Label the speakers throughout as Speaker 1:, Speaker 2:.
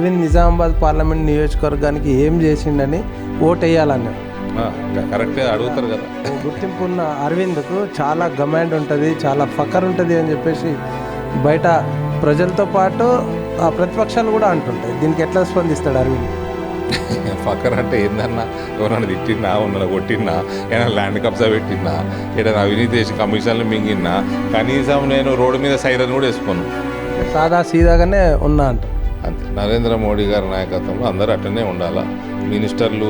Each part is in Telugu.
Speaker 1: అరవింద్ నిజామాబాద్ పార్లమెంట్ నియోజకవర్గానికి ఏం చేసిండని ఓటు వేయాలని
Speaker 2: కరెక్టే అడుగుతారు కదా.
Speaker 1: గుర్తింపు ఉన్న అరవింద్కు చాలా గమాండ్ ఉంటుంది చాలా ఫకర్ ఉంటుంది అని చెప్పేసి బయట ప్రజలతో పాటు ఆ ప్రతిపక్షాలు కూడా అంటుంటాయి. దీనికి ఎట్లా స్పందిస్తాడు అరవింద్?
Speaker 2: ఫక్కర్ అంటే ఏందన్నా ఎవరన్నా తిట్టినా ఉన్న కొట్టినా ఏదైనా ల్యాండ్ కబ్జా పెట్టినా ఏదైనా అవినీతి చేసి కమిషన్లు మింగినా కనీసం నేను రోడ్డు మీద సైరన్ కూడా వేసుకోను.
Speaker 1: సాదా సీదాగానే ఉన్నా అంట.
Speaker 2: అంతే. నరేంద్ర మోడీ గారి నాయకత్వంలో అందరూ అట్టనే ఉండాలా? మినిస్టర్లు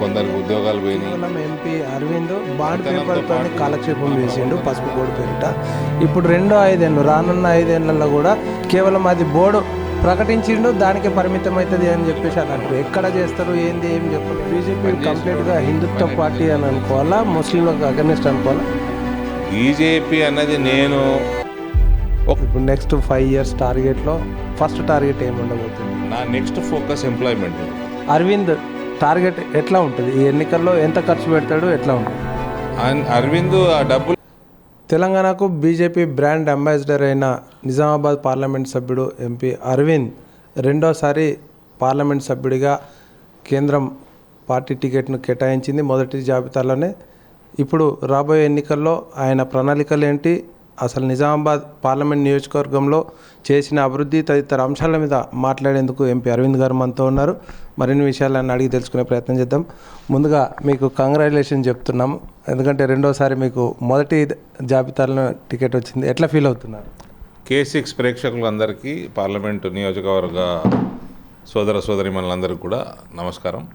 Speaker 2: కొందరికి ఉద్యోగాలు పోయినాయి.
Speaker 1: కేవలం ఎంపీ అరవింద్ బాండ్ పేపర్తో కాలక్షేపం చేసిండు పసుపు బోర్డు పేరిట. ఇప్పుడు రెండో ఐదేళ్ళు రానున్న ఐదేళ్ళలో కూడా కేవలం అది బోర్డు ప్రకటించిండు దానికే పరిమితం అవుతుంది అని చెప్పేసి అని అంటారు ఎక్కడ చేస్తారు ఏంది ఏం చెప్పారు బీజేపీ కంప్లీట్గా హిందుత్వ పార్టీ అని అనుకోవాలా? ముస్లింలకు అగనిస్ట్ అనుకోవాలా?
Speaker 2: బీజేపీ అన్నది నేను ఒక
Speaker 1: ఇప్పుడు నెక్స్ట్ ఫైవ్ ఇయర్స్ టార్గెట్లో ఫస్ట్ టార్గెట్ ఏమి ఉండబోతుంది?
Speaker 2: నా next focus employment
Speaker 1: Aravind target ఎట్లా ఉంటుంది? ఈ ఎన్నికల్లో ఎంత ఖర్చు పెడతాడు ఎట్లా ఉంటుంది?
Speaker 2: అరవింద్ ఆ డబ్బులు
Speaker 1: తెలంగాణకు బీజేపీ బ్రాండ్ అంబాసిడర్ అయిన నిజామాబాద్ పార్లమెంట్ సభ్యుడు ఎంపీ అరవింద్ రెండోసారి పార్లమెంట్ సభ్యుడిగా కేంద్రం పార్టీ టికెట్ను కేటాయించింది మొదటి జాబితాలోనే. ఇప్పుడు రాబోయే ఎన్నికల్లో ఆయన ప్రణాళికలు ఏంటి? అసలు నిజామాబాద్ పార్లమెంట్ నియోజకవర్గంలో చేసిన అభివృద్ధి తదితర అంశాల మీద మాట్లాడేందుకు ఎంపీ అరవింద్ గారు మనతో ఉన్నారు. మరిన్ని విషయాలను అడిగి తెలుసుకునే ప్రయత్నం చేద్దాం. ముందుగా మీకు కంగ్రాచులేషన్ చెప్తున్నాం ఎందుకంటే రెండోసారి మీకు మొదటి జాబితాలో టికెట్ వచ్చింది. ఎట్లా ఫీల్ అవుతున్నారు?
Speaker 2: కే సిక్స్ ప్రేక్షకులందరికీ పార్లమెంటు నియోజకవర్గ సోదర సోదరిమణులందరికీ కూడా నమస్కారం.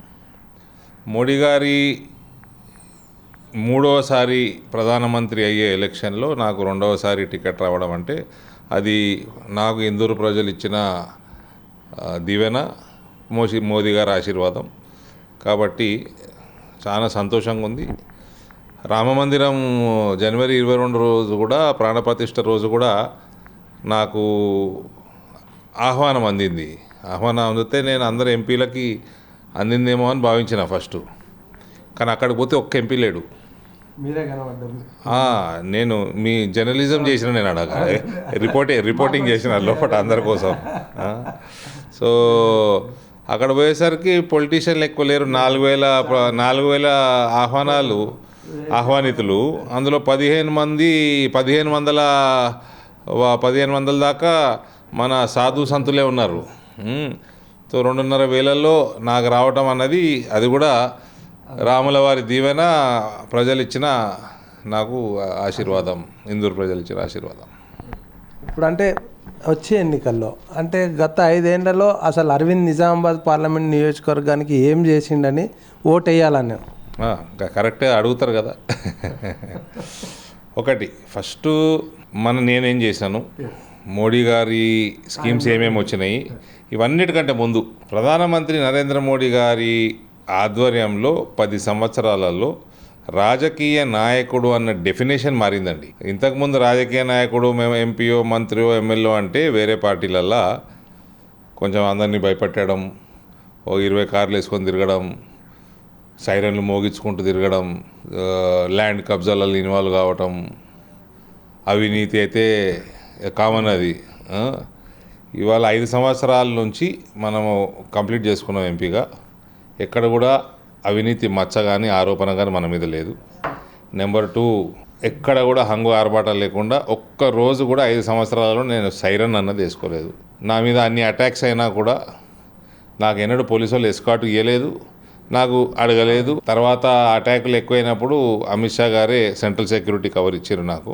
Speaker 2: మోడీ గారి మూడవసారి ప్రధానమంత్రి అయ్యే ఎలక్షన్లో నాకు రెండవసారి టికెట్ రావడం అంటే అది నాకు ఇందూరు ప్రజలు ఇచ్చిన దివెన మోసి మోదీ గారి ఆశీర్వాదం. కాబట్టి చాలా సంతోషంగా ఉంది. రామమందిరం జనవరి ఇరవై రెండు రోజు కూడా ప్రాణప్రతిష్ఠ రోజు కూడా నాకు ఆహ్వానం అందింది. ఆహ్వానం అందితే నేను అందరు ఎంపీలకి అందిందేమో అని భావించిన ఫస్ట్. కానీ అక్కడికి పోతే ఒక్క ఎంపీ లేడు. నేను మీ జర్నలిజం చేసిన నేను అడగ రిపోర్టింగ్ రిపోర్టింగ్ చేసిన లోపల అందరి కోసం. సో అక్కడ పోయేసరికి పొలిటీషియన్లు ఎక్కువ లేరు. నాలుగు వేల నాలుగు వేల ఆహ్వానాలు ఆహ్వానితులు. అందులో పదిహేను మంది పదిహేను వందల పదిహేను వందల దాకా మన సాధు సంతులే ఉన్నారు. సో రెండున్నర వేలల్లో నాకు రావటం అన్నది అది కూడా రాముల వారి దీవెన ప్రజలు ఇచ్చిన నాకు ఆశీర్వాదం ఇందూరు ప్రజలు ఇచ్చిన ఆశీర్వాదం.
Speaker 1: ఇప్పుడు అంటే వచ్చే ఎన్నికల్లో అంటే గత ఐదేళ్ళలో అసలు అరవింద్ నిజామాబాద్ పార్లమెంట్ నియోజకవర్గానికి ఏం చేసిండని ఓటు వేయాలని
Speaker 2: కరెక్టే అడుగుతారు కదా. ఒకటి ఫస్ట్ మన నేనేం చేశాను? మోడీ గారి స్కీమ్స్ ఏమేమి వచ్చినాయి? ఇవన్నిటికంటే ముందు ప్రధానమంత్రి నరేంద్ర మోడీ గారి ఆధ్వర్యంలో పది సంవత్సరాలలో రాజకీయ నాయకుడు అన్న డెఫినేషన్ మారిందండి. ఇంతకుముందు రాజకీయ నాయకుడు మేము ఎంపీఓ మంత్రియో ఎమ్మెల్యే అంటే వేరే పార్టీలల్లో కొంచెం అందరినీ భయపెట్టడం ఓ ఇరవై కార్లు వేసుకొని తిరగడం సైరన్లు మోగించుకుంటూ తిరగడం ల్యాండ్ కబ్జాలలో ఇన్వాల్వ్ కావటం అవినీతి అయితే కామన్ అది. ఇవాళ ఐదు సంవత్సరాల నుంచి మనము కంప్లీట్ చేసుకున్నాం ఎంపీగా. ఎక్కడ కూడా అవినీతి మచ్చ కానీ ఆరోపణ కానీ మన మీద లేదు. నెంబర్ టూ ఎక్కడ కూడా హంగు ఆర్భాటాలు లేకుండా ఒక్క రోజు కూడా ఐదు సంవత్సరాలలో నేను సైరన్ అన్నది వేసుకోలేదు. నా మీద అన్ని అటాక్స్ అయినా కూడా నాకు ఎన్నడూ పోలీసు వాళ్ళు ఎస్కాట్ ఇవ్వలేదు నాకు అడగలేదు. తర్వాత అటాకులు ఎక్కువైనప్పుడు అమిత్ షా గారే సెంట్రల్ సెక్యూరిటీ కవర్ ఇచ్చారు నాకు.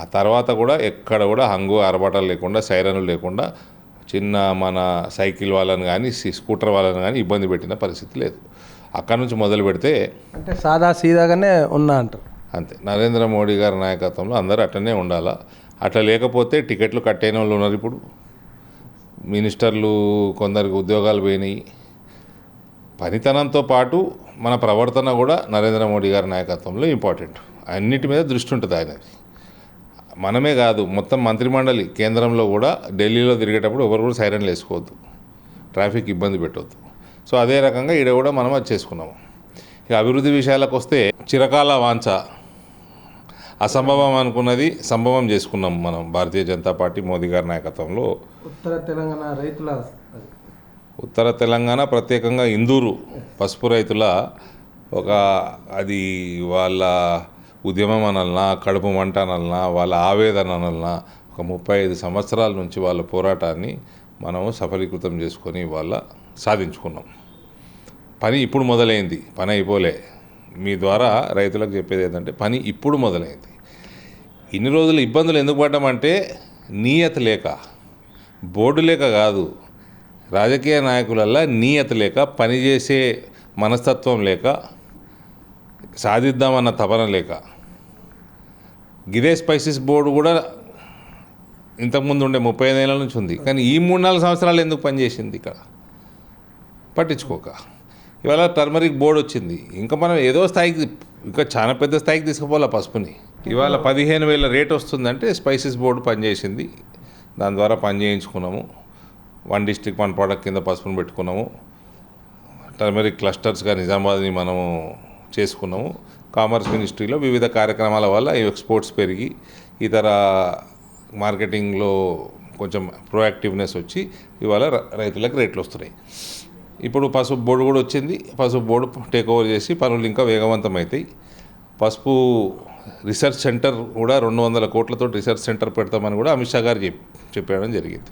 Speaker 2: ఆ తర్వాత కూడా ఎక్కడ కూడా హంగు ఆర్భాటాలు లేకుండా సైరన్లు లేకుండా చిన్న మన సైకిల్ వాళ్ళని కానీ స్కూటర్ వాళ్ళని కానీ ఇబ్బంది పెట్టిన పరిస్థితి లేదు. అక్కడ నుంచి మొదలు పెడితే
Speaker 1: అంటే సాదా సీదాగానే ఉన్నా అంటారు.
Speaker 2: అంతే. నరేంద్ర మోడీ గారి నాయకత్వంలో అందరూ అట్లనే ఉండాలా? అట్లా లేకపోతే టికెట్లు కట్టైన వాళ్ళు ఉన్నారు ఇప్పుడు. మినిస్టర్లు కొందరికి ఉద్యోగాలు పోయినాయి. పనితనంతో పాటు మన ప్రవర్తన కూడా నరేంద్ర మోడీ గారి నాయకత్వంలో ఇంపార్టెంట్. అన్నిటి మీద దృష్టి ఉంటుంది ఆయనది. మనమే కాదు మొత్తం మంత్రిమండలి కేంద్రంలో కూడా ఢిల్లీలో తిరిగేటప్పుడు ఎవరు కూడా సైరన్లు వేసుకోవద్దు. ట్రాఫిక్ ఇబ్బంది పెట్టవద్దు సో అదే రకంగా ఈడ కూడా మనం అది చేసుకున్నాము ఇక అభివృద్ధి విషయాలకు వస్తే చిరకాల వాంఛ. అసంభవం అనుకున్నది సంభవం చేసుకున్నాం మనం భారతీయ జనతా పార్టీ మోదీ గారి నాయకత్వంలో.
Speaker 1: ఉత్తర తెలంగాణ రైతుల
Speaker 2: ఉత్తర తెలంగాణ ప్రత్యేకంగా ఇందూరు పసుపు రైతుల ఒక అది వాళ్ళ ఉద్యమం అనల్నా కడుపు మంట అనల్నా వాళ్ళ ఆవేదన అనల్నా ఒక ముప్పై ఐదు సంవత్సరాల నుంచి వాళ్ళ పోరాటాన్ని మనము సఫలీకృతం చేసుకొని వాళ్ళ సాధించుకున్నాం. పని ఇప్పుడు మొదలైంది పని అయిపోలే. మీ ద్వారా రైతులకు చెప్పేది ఏంటంటే పని ఇప్పుడు మొదలైంది. ఇన్ని రోజులు ఇబ్బందులు ఎందుకు పడ్డామంటే నీయత లేక బోర్డు లేక కాదు రాజకీయ నాయకులల్లా నీయత లేక పనిచేసే మనస్తత్వం లేక సాధిద్దామన్న తపన లేక గిదే స్పైసెస్ బోర్డు కూడా ఇంతకుముందు ఉండే ముప్పై ఐదేళ్ళ నుంచి ఉంది. కానీ ఈ మూడు నాలుగు సంవత్సరాలు ఎందుకు పనిచేసింది ఇక్కడ? పట్టించుకోక. ఇవాళ టర్మరిక్ బోర్డు వచ్చింది. ఇంకా మనం ఏదో స్థాయికి ఇంకా చాలా పెద్ద స్థాయికి తీసుకుపోవాలి పసుపుని. ఇవాళ పదిహేను వేల రేట్ వస్తుందంటే స్పైసెస్ బోర్డు పనిచేసింది. దాని ద్వారా పని చేయించుకున్నాము. వన్ డిస్ట్రిక్ట్ వన్ ప్రోడక్ట్ కింద పసుపుని పెట్టుకున్నాము. టర్మరిక్ క్లస్టర్స్గా నిజామాబాద్ని మనము చేసుకున్నాము. కామర్స్ మినిస్ట్రీలో వివిధ కార్యక్రమాల వల్ల ఈ ఎక్స్పోర్ట్స్ పెరిగి ఇతర మార్కెటింగ్లో కొంచెం ప్రోయాక్టివ్నెస్ వచ్చి ఇవాళ రైతులకు రేట్లు వస్తున్నాయి. ఇప్పుడు పసుపు బోర్డు కూడా వచ్చింది. పసుపు బోర్డు టేక్ ఓవర్ చేసి పనులు ఇంకా వేగవంతం అవుతాయి పసుపు రీసెర్చ్ సెంటర్ కూడా రెండు వందల కోట్లతో రీసెర్చ్ సెంటర్ పెడతామని కూడా అమిత్ షా గారు చెప్ చెప్పడం జరిగింది.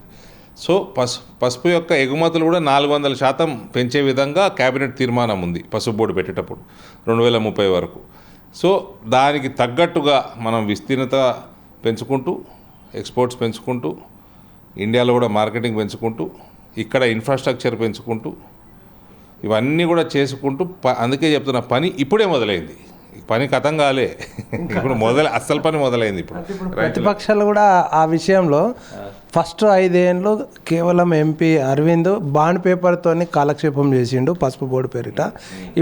Speaker 2: సో పసు పసుపు యొక్క ఎగుమతులు కూడా నాలుగు వందల శాతం పెంచే విధంగా కేబినెట్ తీర్మానం ఉంది పసుపు బోర్డు పెట్టేటప్పుడు. రెండు వేల ముప్పై వరకు. సో దానికి తగ్గట్టుగా మనం విస్తీర్ణత పెంచుకుంటూ ఎక్స్పోర్ట్స్ పెంచుకుంటూ ఇండియాలో కూడా మార్కెటింగ్ పెంచుకుంటూ ఇక్కడ ఇన్ఫ్రాస్ట్రక్చర్ పెంచుకుంటూ ఇవన్నీ కూడా చేసుకుంటూ ప అందుకే చెప్తున్నా పని ఇప్పుడే మొదలైంది. పని కథం కాలే. ఇప్పుడు మొదల అస్సలు పని మొదలైంది ఇప్పుడు.
Speaker 1: ప్రతిపక్షాలు కూడా ఆ విషయంలో ఫస్ట్ ఐదేళ్ళు కేవలం ఎంపీ అరవింద్ బాండ్ పేపర్తోని కాలక్షేపం చేసిండు పసుపు బోర్డు పేరిట.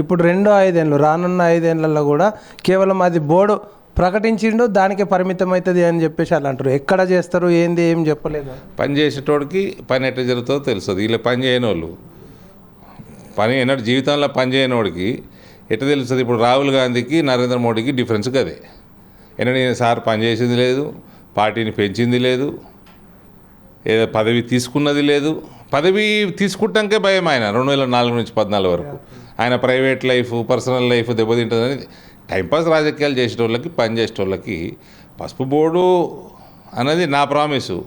Speaker 1: ఇప్పుడు రెండో ఐదేళ్ళు రానున్న ఐదేళ్ళలో కూడా కేవలం అది బోర్డు ప్రకటించిండు దానికే పరిమితం అవుతుంది అని చెప్పేసి అలా అంటారు. ఎక్కడ చేస్తారు ఏంది ఏం చెప్పలేదు?
Speaker 2: పని చేసేటోడికి పని ఎట్లా జరుగుతుందో తెలుస్తుంది. వీళ్ళు పని చేయని వాళ్ళు పని ఎన్నటి జీవితంలో పని చేయనోడికి ఎట్లా తెలుస్తుంది? ఇప్పుడు రాహుల్ గాంధీకి నరేంద్ర మోడీకి డిఫరెన్స్ కదే. ఎన్నడూ సార్ పని చేసింది లేదు పార్టీని పెంచింది లేదు ఏదో పదవి తీసుకున్నది లేదు. పదవి తీసుకుంటాకే భయం ఆయన రెండు వేల నాలుగు నుంచి పద్నాలుగు వరకు. ఆయన ప్రైవేట్ లైఫ్ పర్సనల్ లైఫ్ దెబ్బతింటుందని టైంపాస్ రాజకీయాలు చేసేటోళ్ళకి పని చేసేటోళ్ళకి పసుపు బోర్డు అన్నది నా ప్రామిసు.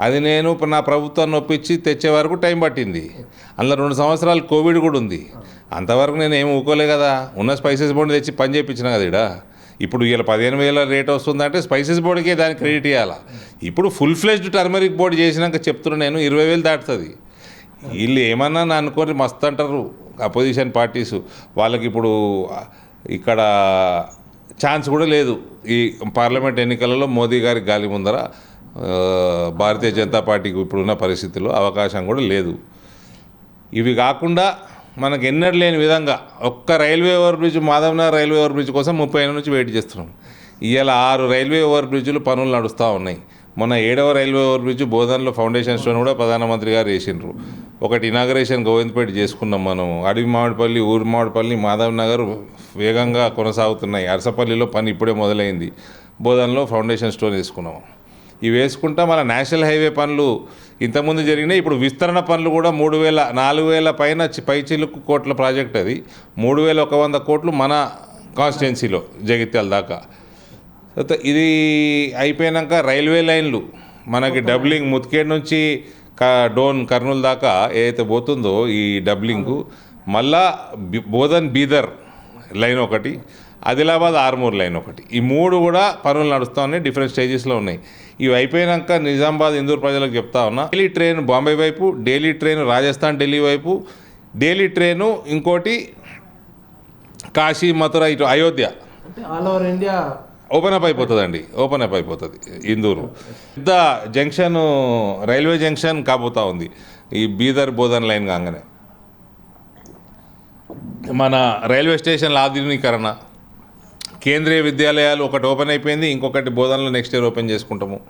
Speaker 2: అది నేను నా ప్రభుత్వాన్ని ఒప్పించి తెచ్చే వరకు టైం పట్టింది. అందులో రెండు సంవత్సరాలు కోవిడ్ కూడా ఉంది. అంతవరకు నేను ఏం ఊకోలే కదా. ఉన్న స్పైసెస్ బోర్డు తెచ్చి పని చేయించిన కదా ఇడ ఇప్పుడు వీళ్ళ పదిహేను వేల రేట్ వస్తుందంటే స్పైసెస్ బోర్డుకే దానికి క్రెడిట్ ఇవ్వాలి ఇప్పుడు ఫుల్ ఫ్లెజ్డ్ టర్మరిక్ బోర్డు చేసినాక చెప్తున్నా నేను ఇరవై వేలు దాటుతుంది. వీళ్ళు ఏమన్నా అనుకోని మస్తు అంటారు అపోజిషన్ పార్టీస్ వాళ్ళకి ఇప్పుడు ఇక్కడ ఛాన్స్ కూడా లేదు. ఈ పార్లమెంట్ ఎన్నికలలో మోదీ గారి గాలి ముందర భారతీయ జనతా పార్టీకి ఇప్పుడున్న పరిస్థితుల్లో అవకాశం కూడా లేదు. ఇవి కాకుండా మనకు ఎన్నడూ లేని విధంగా ఒక్క railway over bridge Madhavanagar railway over bridge కోసం ముప్పై నుంచి వెయిట్ చేస్తున్నాం. ఇవాళ ఆరు రైల్వే ఓవర్ బ్రిడ్జ్లు పనులు నడుస్తూ ఉన్నాయి. మొన్న ఏడవ రైల్వే ఓవర్బ్రిడ్జ్ బోధనలో ఫౌండేషన్ స్టోన్ కూడా ప్రధానమంత్రి గారు వేసిండ్రు. ఒకటి ఇనాగరేషన్ గోవిందపేట చేసుకున్నాం మనం. అడవి మామిడిపల్లి ఊరి మామిడిపల్లి మాధవ్ నగర్ వేగంగా కొనసాగుతున్నాయి. అరసపల్లిలో పని ఇప్పుడే మొదలైంది. బోధనలో ఫౌండేషన్ స్టోన్ వేసుకున్నాం. ఇవి వేసుకుంటా మన నేషనల్ హైవే పనులు ఇంతకుముందు జరిగినాయి. ఇప్పుడు విస్తరణ పనులు కూడా మూడు వేల నాలుగు వేల పైన పైచిలుకు కోట్ల ప్రాజెక్ట్ అది. మూడు వేల ఒక వంద కోట్లు మన కాన్స్టిట్యున్సీలో జగిత్యాల దాకా. తర్వాత ఇది అయిపోయాక రైల్వే లైన్లు. మనకి డబ్లింగ్ ముత్కేడ్ నుంచి క డోన్ కర్నూలు దాకా ఏదైతే పోతుందో ఈ డబ్లింగ్ మళ్ళా బోధన్ బీదర్ లైన్ ఒకటి ఆదిలాబాద్ ఆర్మూర్ లైన్ ఒకటి. ఈ మూడు కూడా పనులు నడుస్తూ ఉన్నాయి డిఫరెంట్ స్టేజెస్లో ఉన్నాయి. ఇవి అయిపోయాక నిజామాబాద్ ఇందూరు ప్రజలకు చెప్తా ఉన్నా డైలీ ట్రైన్ బాంబే వైపు డైలీ ట్రైన్ రాజస్థాన్ ఢిల్లీ వైపు డైలీ ట్రైను ఇంకోటి కాశీ మథుర ఇటు అయోధ్య.
Speaker 1: అంటే all over India
Speaker 2: open up అయిపోతుందండి. ఓపెన్ అప్ అయిపోతుంది. ఇందూరు. పెద్ద జంక్షన్ రైల్వే జంక్షన్ కాబోతా ఉంది. ఈ బీదర్ బోధన్ లైన్ కాగానే. మన రైల్వే స్టేషన్ల ఆధునీకరణ. కేంద్రీయ విద్యాలయాలు ఒకటి ఓపెన్ అయిపోయింది. ఇంకొకటి బోధనలో నెక్స్ట్ ఇయర్ ఓపెన్ చేసుకుంటాము.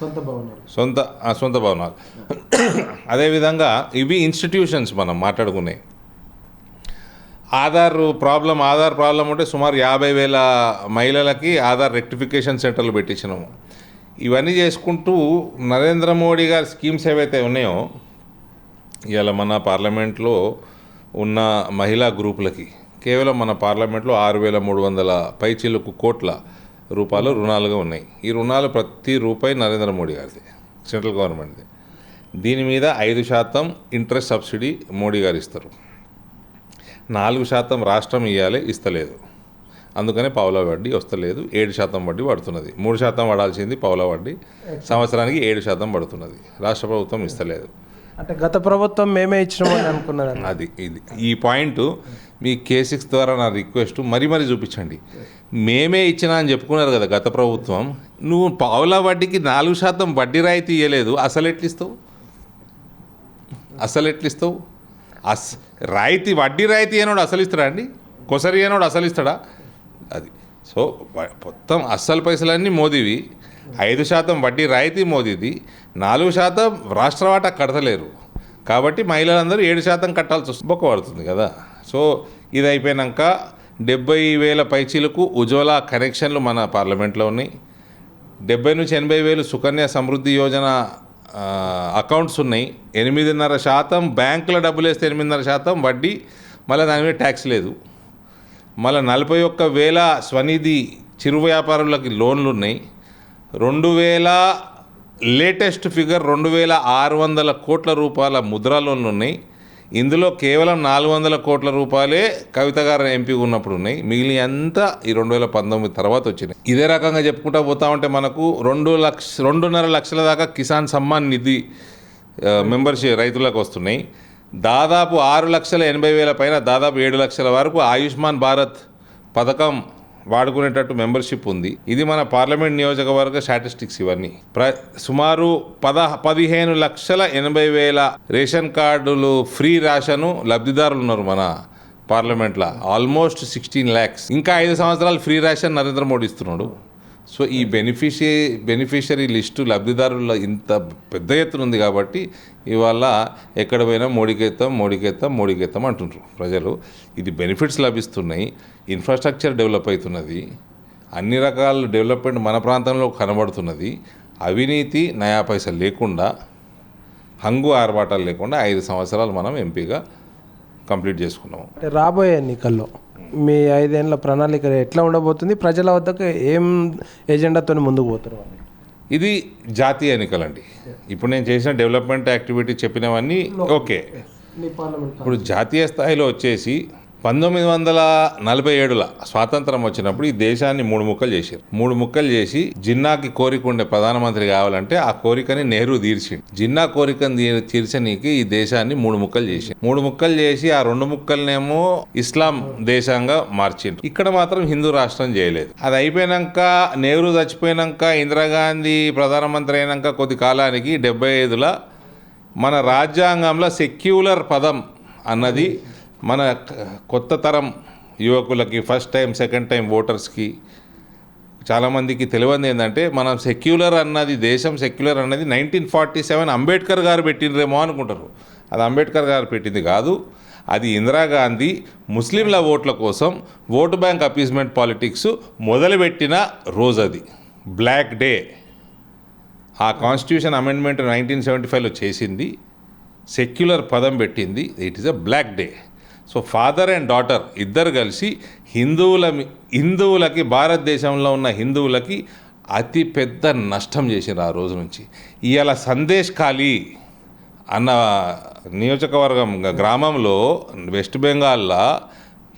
Speaker 1: సొంత భవనాలు.
Speaker 2: సొంత సొంత భవనాలు. అదేవిధంగా ఇవి ఇన్స్టిట్యూషన్స్ మనం మాట్లాడుకునే ఆధార్ ప్రాబ్లం ఆధార్ ప్రాబ్లం ఉంటే సుమారు యాభై వేల మహిళలకి ఆధార్ రెక్టిఫికేషన్ సెంటర్లు పెట్టించినాము. ఇవన్నీ చేసుకుంటూ నరేంద్ర మోడీ గారి స్కీమ్స్ ఏవైతే ఉన్నాయో ఇవాళ మన పార్లమెంట్లో ఉన్న మహిళా గ్రూపులకి కేవలం మన పార్లమెంట్లో ఆరు వేల మూడు వందల పైచిలకు కోట్ల రూపాయలు రుణాలుగా ఉన్నాయి. ఈ రుణాలు ప్రతి రూపాయి నరేంద్ర మోడీ గారిది సెంట్రల్ గవర్నమెంట్ది. దీని మీద ఐదు శాతం ఇంట్రెస్ట్ సబ్సిడీ మోడీ గారు ఇస్తారు. నాలుగు శాతం రాష్ట్రం ఇవ్వాలి ఇస్తలేదు. అందుకనే పావులా వడ్డీ వస్తలేదు ఏడు శాతం వడ్డీ పడుతున్నది. మూడు శాతం పడాల్సింది పావులా వడ్డీ సంవత్సరానికి ఏడు శాతం పడుతున్నది. రాష్ట్ర ప్రభుత్వం ఇస్తలేదు.
Speaker 1: అంటే గత ప్రభుత్వం మేమే ఇచ్చినామని అనుకున్నది
Speaker 2: అది ఇది. ఈ పాయింట్ మీ కే సిక్స్ ద్వారా నా రిక్వెస్ట్ మరీ మరీ చూపించండి. మేమే ఇచ్చినా అని చెప్పుకున్నారు కదా గత ప్రభుత్వం. నువ్వు పావులా వడ్డీకి నాలుగు శాతం వడ్డీ రాయితీ ఇవ్వలేదు అసలు ఎట్లు ఇస్తావు అసలు ఎట్లు ఇస్తావు అస్ రాయితీ వడ్డీ రాయితీ అయినోడు అసలు ఇస్తాడా అండి? కొసరి అయినోడు అసలు ఇస్తాడా అది. సో మొత్తం అస్సలు పైసలన్నీ మోదీవి. ఐదు శాతం వడ్డీ రాయితీ మోదీది. నాలుగు శాతం రాష్ట్ర వాటా కడతలేరు. కాబట్టి మహిళలందరూ ఏడు శాతం కట్టాల్సి వస్తుంది బొక్క పడుతుంది కదా. సో ఇది అయిపోయినాక డెబ్బై వేల పైచీలకు ఉజ్వల కనెక్షన్లు మన పార్లమెంట్లో ఉన్నాయి. డెబ్బై నుంచి ఎనభై వేలు సుకన్య సమృద్ధి యోజన అకౌంట్స్ ఉన్నాయి. ఎనిమిదిన్నర శాతం బ్యాంకులో డబ్బులు వేస్తే ఎనిమిదిన్నర శాతం వడ్డీ మళ్ళీ దాని మీద ట్యాక్స్ లేదు. మళ్ళీ నలభై ఒక్క వేల స్వనిధి చిరు వ్యాపారులకి లోన్లు ఉన్నాయి. రెండు వేల లేటెస్ట్ ఫిగర్ రెండు వేల ఆరు వందల కోట్ల రూపాయల ముద్రా లోన్లు ఉన్నాయి. ఇందులో కేవలం నాలుగు వందల కోట్ల రూపాయలే కవిత గారు ఎంపీ ఉన్నప్పుడు ఉన్నాయి మిగిలిన అంతా ఈ రెండు వేల పంతొమ్మిది తర్వాత వచ్చినాయి. ఇదే రకంగా చెప్పుకుంటా పోతా ఉంటే మనకు రెండు లక్ష రెండున్నర లక్షల దాకా కిసాన్ సమ్మాన్ నిధి మెంబర్షిప్ రైతులకు వస్తున్నాయి. దాదాపు ఆరు లక్షల ఎనభై వేల పైన దాదాపు ఏడు లక్షల వరకు ఆయుష్మాన్ భారత్ పథకం వాడుకునేటట్టు మెంబర్షిప్ ఉంది. ఇది మన పార్లమెంట్ నియోజకవర్గ స్టాటిస్టిక్స్ ఇవన్నీ. ప్ర సుమారు పద పదిహేను లక్షల ఎనభై వేల రేషన్ కార్డులు ఫ్రీ రేషను లబ్ధిదారులు ఉన్నారు మన పార్లమెంట్లో. Almost sixteen lakhs. ఇంకా ఐదు సంవత్సరాలు ఫ్రీ రేషన్ నరేంద్ర మోడీ ఇస్తున్నాడు. సో ఈ బెనిఫిషియ బెనిఫిషరీ లిస్టు లబ్ధిదారుల ఇంత పెద్ద ఎత్తున ఉంది కాబట్టి ఇవాళ ఎక్కడ పోయినా మోడీకేత్తాం మోడీకేత్తాం మోడీకేత్తాం అంటుండ్రు ప్రజలు. ఇది బెనిఫిట్స్ లభిస్తున్నాయి ఇన్ఫ్రాస్ట్రక్చర్ డెవలప్ అవుతున్నది అన్ని రకాల డెవలప్మెంట్ మన ప్రాంతంలో కనబడుతున్నది అవినీతి నయా పైసలు లేకుండా హంగు ఆర్భాటాలు లేకుండా ఐదు సంవత్సరాలు మనం ఎంపీగా కంప్లీట్ చేసుకున్నాము.
Speaker 1: రాబోయే ఎన్నికల్లో మీ ఐదేళ్ళ ప్రణాళిక ఎట్లా ఉండబోతుంది? ప్రజల వద్దకు ఏం ఎజెండాతో ముందుకు పోతారు వాళ్ళు?
Speaker 2: ఇది జాతీయ ఎన్నికలండి. ఇప్పుడు నేను చేసిన డెవలప్మెంట్ యాక్టివిటీ చెప్పినవన్నీ ఓకే. ఇప్పుడు జాతీయ స్థాయిలో వచ్చేసి పంతొమ్మిది వందల నలభై ఏడుల స్వాతంత్రం వచ్చినప్పుడు ఈ దేశాన్ని మూడు ముక్కలు చేశారు. మూడు ముక్కలు చేసి జిన్నాకి కోరిక ఉండే ప్రధానమంత్రి కావాలంటే ఆ కోరికని నెహ్రూ తీర్చిండు. జిన్నా కోరికని తీర్చనీకి ఈ దేశాన్ని మూడు ముక్కలు చేసి మూడు ముక్కలు చేసి ఆ రెండు ముక్కలనేమో ఇస్లాం దేశంగా మార్చిండ్రు ఇక్కడ మాత్రం హిందూ రాష్ట్రం చేయలేదు. అది అయిపోయినాక నెహ్రూ చచ్చిపోయినాక ఇందిరాగాంధీ ప్రధానమంత్రి అయినాక కొద్ది కాలానికి డెబ్బై ఐదుల మన రాజ్యాంగంలో సెక్యులర్ పదం అన్నది మన కొత్త తరం యువకులకి ఫస్ట్ టైం సెకండ్ టైం ఓటర్స్కి చాలామందికి తెలియంది ఏంటంటే మనం సెక్యులర్ అన్నది దేశం సెక్యులర్ అన్నది నైన్టీన్ ఫార్టీ సెవెన్ అంబేద్కర్ గారు పెట్టినరేమో అనుకుంటారు. అది అంబేద్కర్ గారు పెట్టింది కాదు. అది ఇందిరాగాంధీ ముస్లింల ఓట్ల కోసం ఓటు బ్యాంక్ అపీస్మెంట్ పాలిటిక్స్ మొదలుపెట్టిన రోజు అది బ్లాక్ డే ఆ కాన్స్టిట్యూషన్ అమెండ్మెంట్ నైన్టీన్ సెవెంటీ ఫైవ్లో చేసింది. సెక్యులర్ పదం పెట్టింది. It is a black day so father and daughter ఇద్దరు కలిసి హిందువుల హిందువులకి భారతదేశంలో ఉన్న హిందువులకి అతి పెద్ద నష్టం చేసిండ్రు ఆ రోజు నుంచి. ఇవాళ సందేశ్ ఖాళీ అన్న నియోజకవర్గం గ్రామంలో వెస్ట్ బెంగాల్లో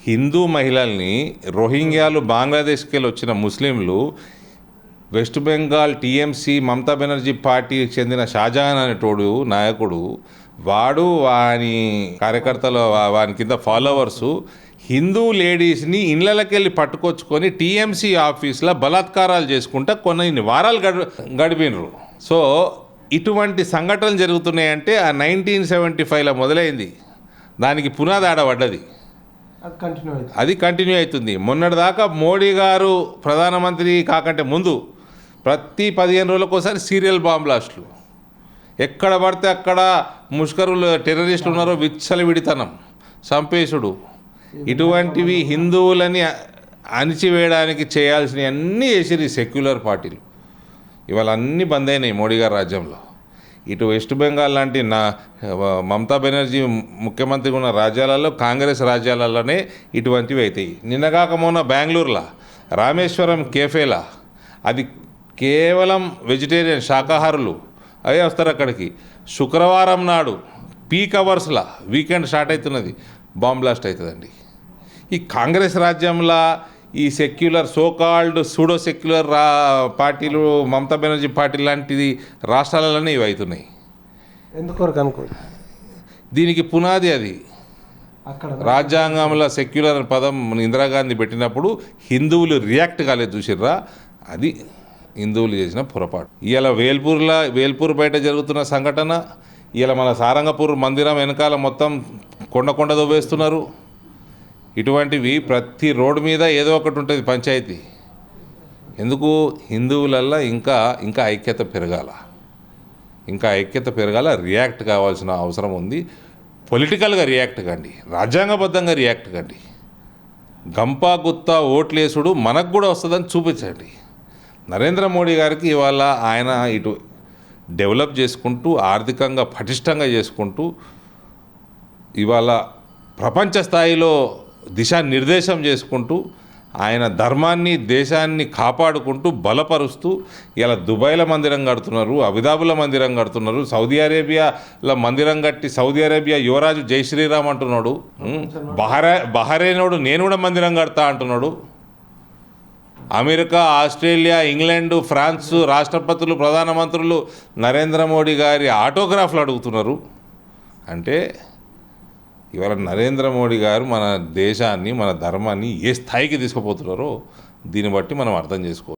Speaker 2: హిందూ మహిళల్ని రోహింగ్యాలు బంగ్లాదేశ్కి వెళ్ళి వచ్చిన ముస్లింలు వెస్ట్ బెంగాల్ టీఎంసీ మమతా బెనర్జీ పార్టీకి చెందిన షాజహాన్ అనేటోడు నాయకుడు వాడు వాని కార్యకర్తలు వాని కింద ఫాలోవర్సు హిందూ లేడీస్ని ఇళ్ళకెళ్ళి పట్టుకొచ్చుకొని టీఎంసీ ఆఫీస్లో బలాత్కారాలు చేసుకుంటా కొన్ని వారాలు గడి గడిపినరు. సో ఇటువంటి సంఘటనలు జరుగుతున్నాయంటే ఆ నైన్టీన్ సెవెంటీ ఫైవ్లో మొదలైంది. దానికి పునాది ఆడబడ్డది అది కంటిన్యూ అవుతుంది. మొన్నటిదాకా మోడీ గారు ప్రధానమంత్రి కాకంటే ముందు ప్రతి పదిహేను రోజులకు ఒకసారి సీరియల్ బాంబ్ బ్లాస్ట్లు ఎక్కడ పడితే అక్కడ ముష్కరులు టెర్రరిస్టులు ఉన్నారో విచ్చలవిడితనం సంపేశుడు. ఇటువంటివి హిందువులని అణిచివేయడానికి చేయాల్సినవి అన్నీ చేసిరి సెక్యులర్ పార్టీలు. ఇవాళ అన్నీ బంద్ అయినాయి మోడీ గారి రాజ్యంలో. ఇటు వెస్ట్ బెంగాల్ లాంటి నా మమతా బెనర్జీ ముఖ్యమంత్రిగా ఉన్న రాజ్యాలలో కాంగ్రెస్ రాజ్యాలలోనే ఇటువంటివి అవుతాయి నిన్నగాక మొన్న బెంగళూరులో రామేశ్వరం కేఫేలా అది కేవలం వెజిటేరియన్ శాకాహారులు అవే వస్తారు అక్కడికి. శుక్రవారం నాడు పీక్ అవర్స్లా వీకెండ్ స్టార్ట్ అవుతున్నది బాంబ్ బ్లాస్ట్ అవుతుందండి ఈ కాంగ్రెస్ రాజ్యంలో ఈ సెక్యులర్ సోకాల్డ్ సూడో సెక్యులర్ రా పార్టీలు మమతా బెనర్జీ పార్టీ లాంటిది రాష్ట్రాలలోనే ఇవి అవుతున్నాయి
Speaker 1: ఎందుకొరకు అనుకో
Speaker 2: దీనికి పునాది అది.
Speaker 1: అక్కడ
Speaker 2: రాజ్యాంగంలో సెక్యులర్ పదం ఇందిరాగాంధీ పెట్టినప్పుడు హిందువులు రియాక్ట్ కాలేదు చూసిర్రా? అది హిందువులు చేసిన పొరపాటు. ఇవాళ వేల్పూర్లో వేల్పూర్ బయట జరుగుతున్న సంఘటన ఇలా మన సారంగపూర్ మందిరం వెనకాల మొత్తం కొండ కొండ దొవ్వేస్తున్నారు ఇటువంటివి ప్రతి రోడ్డు మీద ఏదో ఒకటి ఉంటుంది పంచాయతీ. ఎందుకు? హిందువులల్లో ఇంకా ఇంకా ఐక్యత పెరగాల. ఇంకా ఐక్యత పెరగాల రియాక్ట్ కావాల్సిన అవసరం ఉంది. పొలిటికల్గా రియాక్ట్ కండి రాజ్యాంగబద్ధంగా రియాక్ట్ కండి. గంపా గుత్తా ఓట్లేసుడు మనకు కూడా వస్తుందని చూపించండి. నరేంద్ర మోడీ గారికి ఇవాళ ఆయన ఇటు డెవలప్ చేసుకుంటూ ఆర్థికంగా పటిష్టంగా చేసుకుంటూ ఇవాళ ప్రపంచ స్థాయిలో దిశానిర్దేశం చేసుకుంటూ ఆయన ధర్మాన్ని దేశాన్ని కాపాడుకుంటూ బలపరుస్తూ ఇలా దుబాయ్ల మందిరం కడుతున్నారు అబుదాబులో మందిరం కడుతున్నారు సౌదీ అరేబియాలో మందిరం కట్టి సౌదీ అరేబియా యువరాజు జై శ్రీరామ్ అంటున్నాడు. బహరే బహరేనోడు నేను కూడా మందిరం కడతా అంటున్నాడు. అమెరికా ఆస్ట్రేలియా ఇంగ్లాండ్ ఫ్రాన్స్ రాష్ట్రపతులు ప్రధానమంత్రులు నరేంద్ర మోడీ గారి ఆటోగ్రాఫ్లు అడుగుతున్నారు. అంటే ఇవాళ నరేంద్ర మోడీ గారు మన దేశాన్ని మన ధర్మాన్ని ఏ స్థాయికి తీసుకుపోతున్నారో దీన్ని బట్టి మనం అర్థం చేసుకోవాలి